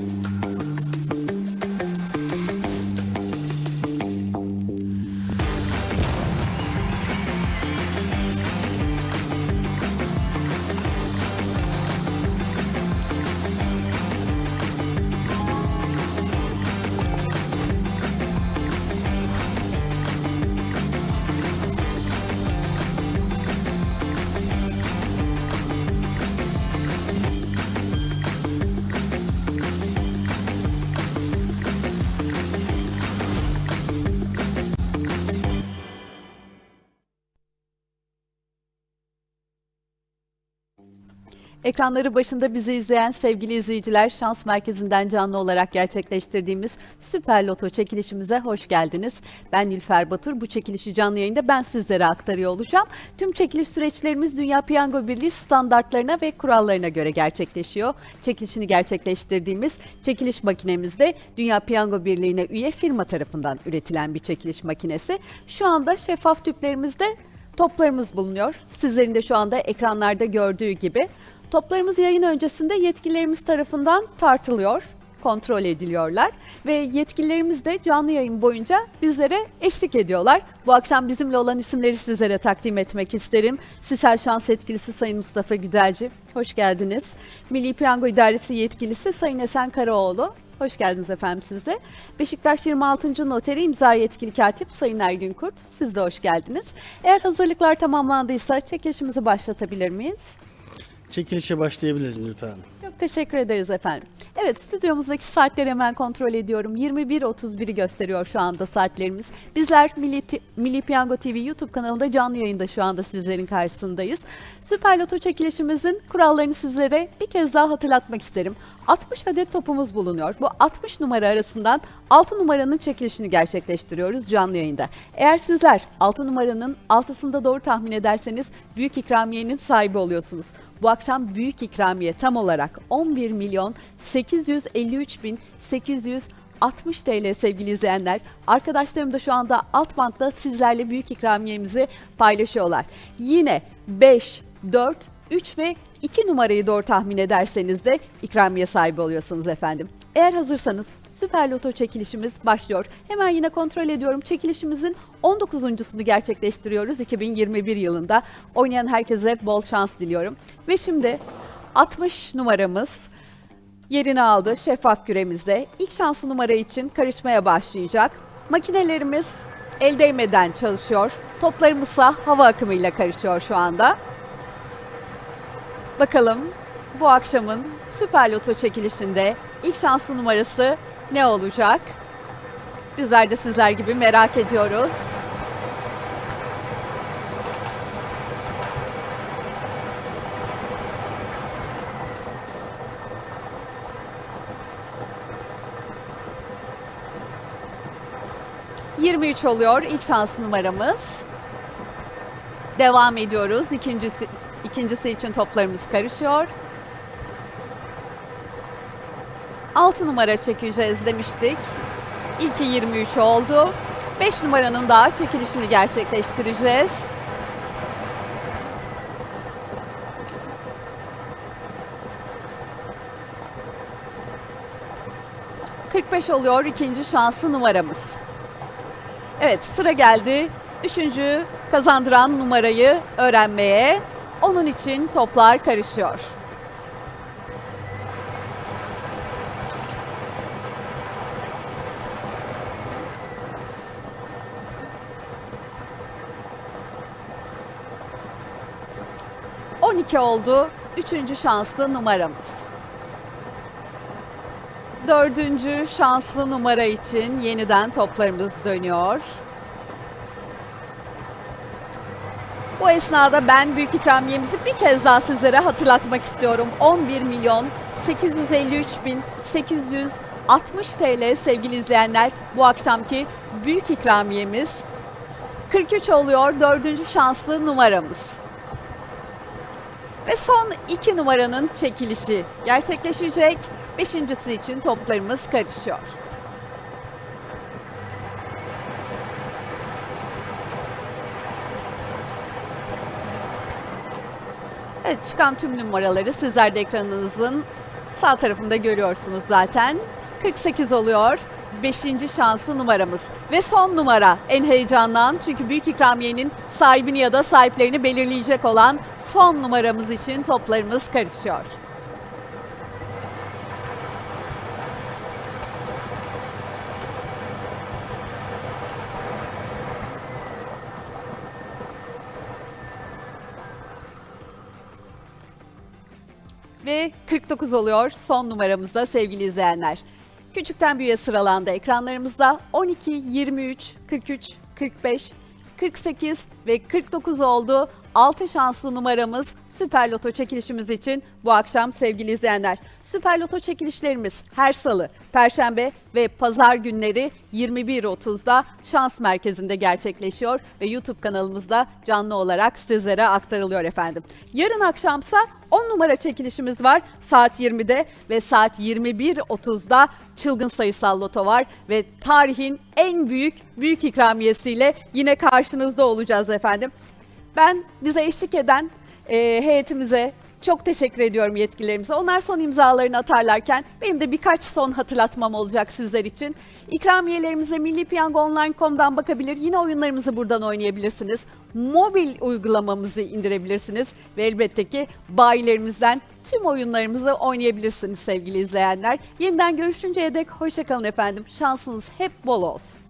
Bye. Ekranları başında bizi izleyen sevgili izleyiciler, Şans Merkezi'nden canlı olarak gerçekleştirdiğimiz Süper Loto çekilişimize hoş geldiniz. Ben Nilfer Batur. Bu çekilişi canlı yayında ben sizlere aktarıyor olacağım. Tüm çekiliş süreçlerimiz Dünya Piyango Birliği standartlarına ve kurallarına göre gerçekleşiyor. Çekilişini gerçekleştirdiğimiz çekiliş makinemiz de Dünya Piyango Birliği'ne üye firma tarafından üretilen bir çekiliş makinesi. Şu anda şeffaf tüplerimizde toplarımız bulunuyor. Sizlerin de şu anda ekranlarda gördüğü gibi. Toplarımız yayın öncesinde yetkililerimiz tarafından tartılıyor, kontrol ediliyorlar ve yetkililerimiz de canlı yayın boyunca bizlere eşlik ediyorlar. Bu akşam bizimle olan isimleri sizlere takdim etmek isterim. Sisel Şans Yetkilisi Sayın Mustafa Güdelci, hoş geldiniz. Milli Piyango İdaresi Yetkilisi Sayın Esen Karaoğlu, Hoş geldiniz efendim siz de. Beşiktaş 26. Noteri imza yetkili katip Sayın Ergün Kurt, siz de hoş geldiniz. Eğer hazırlıklar tamamlandıysa çekilişimizi başlatabilir miyiz? Çekilişe başlayabiliriz Hanım. Çok teşekkür ederiz efendim. Evet stüdyomuzdaki saatleri hemen kontrol ediyorum. 21.31'i gösteriyor şu anda saatlerimiz. Bizler Milli, Milli Piyango TV YouTube kanalında canlı yayında şu anda sizlerin karşısındayız. Süper Loto çekilişimizin kurallarını sizlere bir kez daha hatırlatmak isterim. 60 adet topumuz bulunuyor. Bu 60 numara arasından 6 numaranın çekilişini gerçekleştiriyoruz canlı yayında. Eğer sizler 6 numaranın altısında doğru tahmin ederseniz büyük ikramiyenin sahibi oluyorsunuz. Bu akşam büyük ikramiye tam olarak 11 milyon 853 bin 860 TL sevgili izleyenler. Arkadaşlarım da şu anda alt bantta sizlerle büyük ikramiyemizi paylaşıyorlar. Yine 5, 4, 3 ve 2 numarayı doğru tahmin ederseniz de ikramiye sahibi oluyorsunuz efendim. Eğer hazırsanız Süper Loto çekilişimiz başlıyor. Hemen yine kontrol ediyorum. Çekilişimizin 19.sunu gerçekleştiriyoruz 2021 yılında. Oynayan herkese bol şans diliyorum. Ve şimdi 60 numaramız yerini aldı şeffaf küremizde. İlk şanslı numara için karışmaya başlayacak. Makinelerimiz el değmeden çalışıyor. Toplarımızsa hava akımıyla karışıyor şu anda. Bakalım bu akşamın Süper Loto çekilişinde ilk şanslı numarası ne olacak? Bizler de sizler gibi merak ediyoruz. ...23 oluyor ilk şanslı numaramız. Devam ediyoruz. İkincisi, ikincisi için toplarımız karışıyor. 6 numara çekeceğiz demiştik. İlki 23 oldu. 5 numaranın daha çekilişini gerçekleştireceğiz. ...45 oluyor ikinci şanslı numaramız. Evet sıra geldi. Üçüncü kazandıran numarayı öğrenmeye. Onun için toplar karışıyor. On iki oldu. Üçüncü şanslı numaramız. Dördüncü şanslı numara için yeniden toplarımız dönüyor. Bu esnada ben büyük ikramiyemizi bir kez daha sizlere hatırlatmak istiyorum. 11 milyon 853 bin 860 TL sevgili izleyenler bu akşamki büyük ikramiyemiz. 43 oluyor dördüncü şanslı numaramız. Ve son iki numaranın çekilişi gerçekleşecek. Beşincisi için toplarımız karışıyor. Evet çıkan tüm numaraları sizler de ekranınızın Sağ tarafında görüyorsunuz zaten. 48 oluyor. 5. şansı numaramız. Ve son numara en heyecanlan çünkü büyük ikramiyenin sahibini ya da sahiplerini belirleyecek olan son numaramız için toplarımız karışıyor. Ve 49 oluyor son numaramızda sevgili izleyenler. Küçükten büyüğe sıralandı ekranlarımızda 12, 23, 43, 45, 48 ve 49 oldu. 6 şanslı numaramız Süper Loto çekilişimiz için bu akşam sevgili izleyenler. Süper Loto çekilişlerimiz her salı, perşembe ve pazar günleri 21.30'da Şans Merkezi'nde gerçekleşiyor ve YouTube kanalımızda canlı olarak sizlere aktarılıyor efendim. Yarın akşamsa 10 numara çekilişimiz var saat 20'de ve saat 21.30'da çılgın sayısal loto var ve tarihin en büyük büyük ikramiyesiyle yine karşınızda olacağız efendim. Ben bize eşlik eden e, heyetimize çok teşekkür ediyorum yetkililerimize. Onlar son imzalarını atarlarken benim de birkaç son hatırlatmam olacak sizler için. İkramiyelerimize millipiyangoonline.com'dan bakabilir. Yine oyunlarımızı buradan oynayabilirsiniz. Mobil uygulamamızı indirebilirsiniz. Ve elbette ki bayilerimizden tüm oyunlarımızı oynayabilirsiniz sevgili izleyenler. Yeniden görüşünceye dek hoşçakalın efendim. Şansınız hep bol olsun.